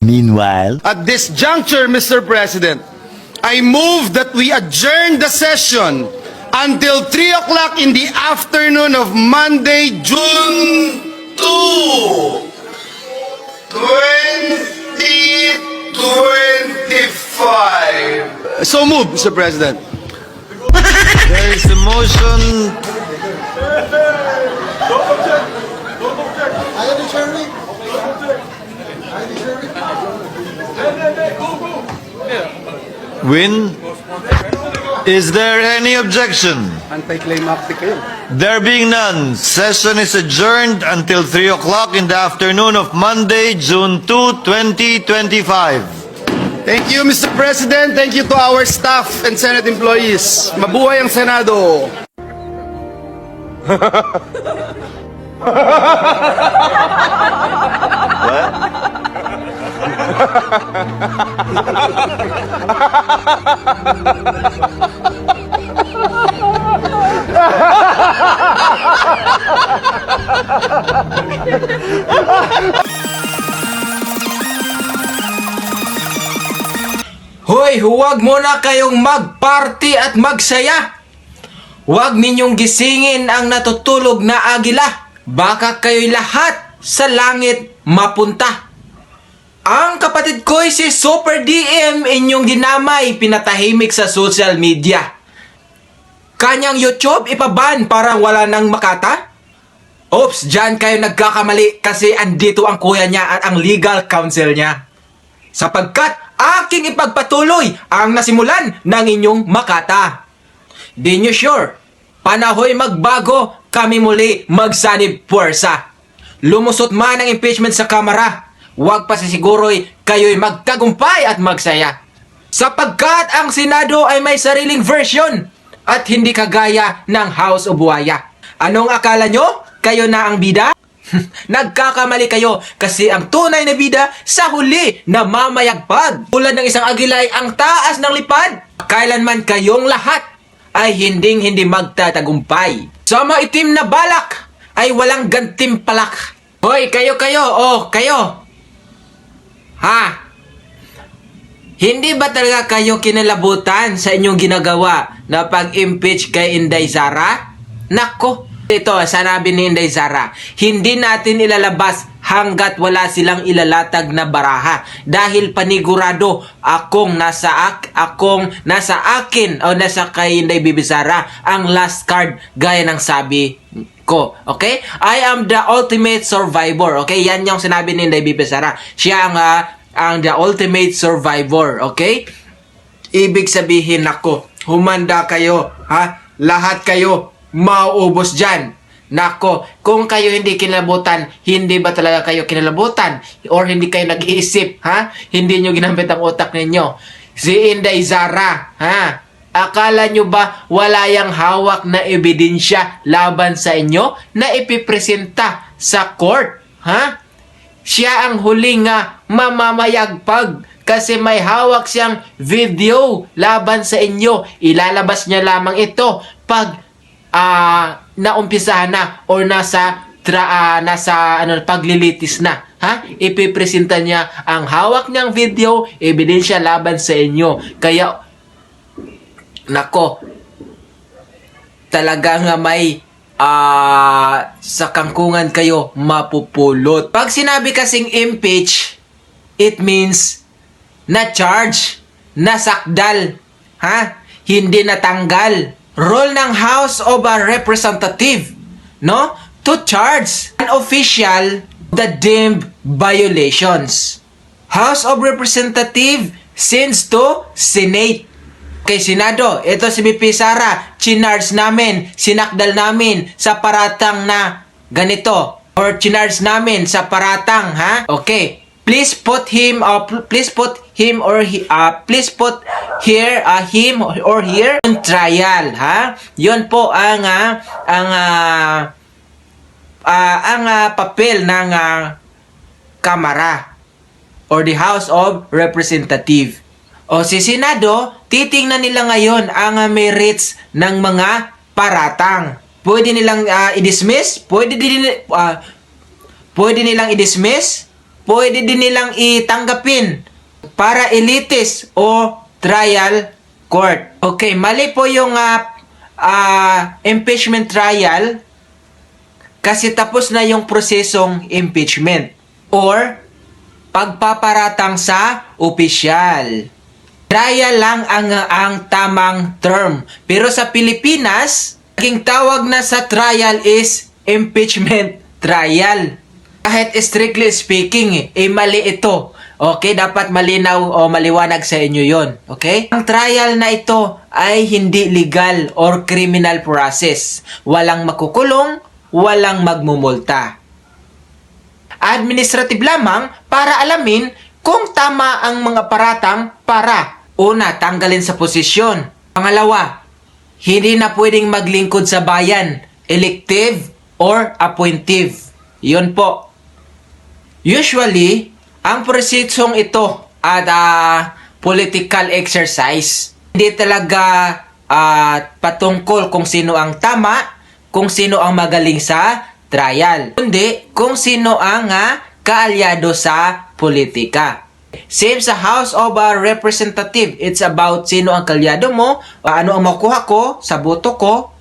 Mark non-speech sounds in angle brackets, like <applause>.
Meanwhile, At this juncture, Mr. President, I move that we adjourn the session until 3 o'clock in the afternoon of Monday, June 2, 2025. So move, Mr. President. There is a motion Win. Is there any objection? Anti-climactic kayo. There being none, session is adjourned until 3 o'clock in the afternoon of Monday, June 2, 2025. Thank you, Mr. President. Thank you to our staff and Senate employees. Mabuhay ang Senado. <laughs> <laughs> Hoy, huwag muna kayong magparty at magsaya. Huwag ninyong gisingin ang natutulog na agila. Baka kayo'y lahat sa langit mapunta. Ang kapatid ko'y si Super DM inyong dinamay pinatahimik sa social media. Kanyang YouTube ipaban parang wala nang makata? Oops, dyan kayo nagkakamali kasi andito ang kuya niya at ang legal counsel niya sapagkat aking ipagpatuloy ang nasimulan ng inyong makata. Di nyo sure? Panahoy magbago, kami muli magsanib puwersa. Lumusot man ang impeachment sa kamara, huwag pa sisiguro'y kayo'y magtagumpay at magsaya. Sapagkat ang Senado ay may sariling version at hindi kagaya ng House of Buaya. Anong akala nyo? Kayo na ang bida? <laughs> Nagkakamali kayo kasi ang tunay na bida sa huli na mamayagpag. Tulad ng isang agilay ang taas ng lipad. Kailanman kayong lahat ay hinding hindi magtatagumpay. Sa maitim na balak ay walang gantimpalak. Hoy, kayo kayo, oh, kayo. Ha? Hindi ba talaga kayo kinalabutan sa inyong ginagawa na pag-impeach kay Inday Sara? Nako, ito, sanabi ni Inday Sara, hindi natin ilalabas hanggat wala silang ilalatag na baraha dahil panigurado akong nasa ak akong nasa akin o nasa kay Inday Bibisara ang last card gaya ng sabi ko. Okay? I am the ultimate survivor. Okay? Yan yung sinabi ni Inday Bibisara. Siya ang ah, ang the ultimate survivor. Okay? Ibig sabihin nako, humanda kayo, ha? Lahat kayo mauubos dyan. Nako, kung kayo hindi kinalabutan, hindi ba talaga kayo kinalabutan? Or hindi kayo nag-iisip, ha? Hindi nyo ginamit ang utak ninyo. Si Inday Zara, ha? Akala nyo ba wala yang hawak na ebidensya laban sa inyo na ipipresenta sa court? Ha? Siya ang huling nga mamamayagpag kasi may hawak siyang video laban sa inyo. Ilalabas niya lamang ito pag ah naumpisahan na or nasa tra, ah, nasa ano paglilitis na ha ipipresenta niya ang hawak niyang video ebidensya laban sa inyo kaya nako talaga nga may ah sa kangkungan kayo mapupulot. Pag sinabi kasing impeach, it means na charge, nasakdal, ha? Hindi natanggal. Role ng House of a Representative, no? To charge an official the deemed violations. House of Representative sends to Senate kay Senado. Ito si BP Sara, chinarge namin, sinakdal namin sa paratang na ganito. Or chinarge namin sa paratang, ha? Okay. Please put him, uh, pl- please put him or he, uh, please put here, uh, him or here on trial, ha? Yon po ang, uh, ang, uh, uh, ang uh, papel ng uh, Kamara or the House of Representative. O si Senado, titingnan nila ngayon ang uh, merits ng mga paratang. Pwede nilang uh, i-dismiss, pwede din uh, pwede nilang i-dismiss, pwede din nilang itanggapin para elitis o trial court. Okay, mali po yung ah, ah, impeachment trial kasi tapos na yung prosesong impeachment or pagpaparatang sa opisyal. Trial lang ang ang tamang term. Pero sa Pilipinas, naging tawag na sa trial is impeachment trial. Kahit strictly speaking, eh, eh mali ito. Okay, dapat malinaw o maliwanag sa inyo yon. Okay? Ang trial na ito ay hindi legal or criminal process. Walang makukulong, walang magmumulta administrative lamang para alamin kung tama ang mga paratang para una, tanggalin sa posisyon. Pangalawa, hindi na pwedeng maglingkod sa bayan, elective or appointive. Yun po. Usually, ang prosesong ito at ah, political exercise, hindi talaga ah, patungkol kung sino ang tama, kung sino ang magaling sa trial. Kundi kung sino ang ah, kaalyado sa politika. Same sa House of ah, Representative. It's about sino ang kaalyado mo, ano ang makuha ko sa boto ko,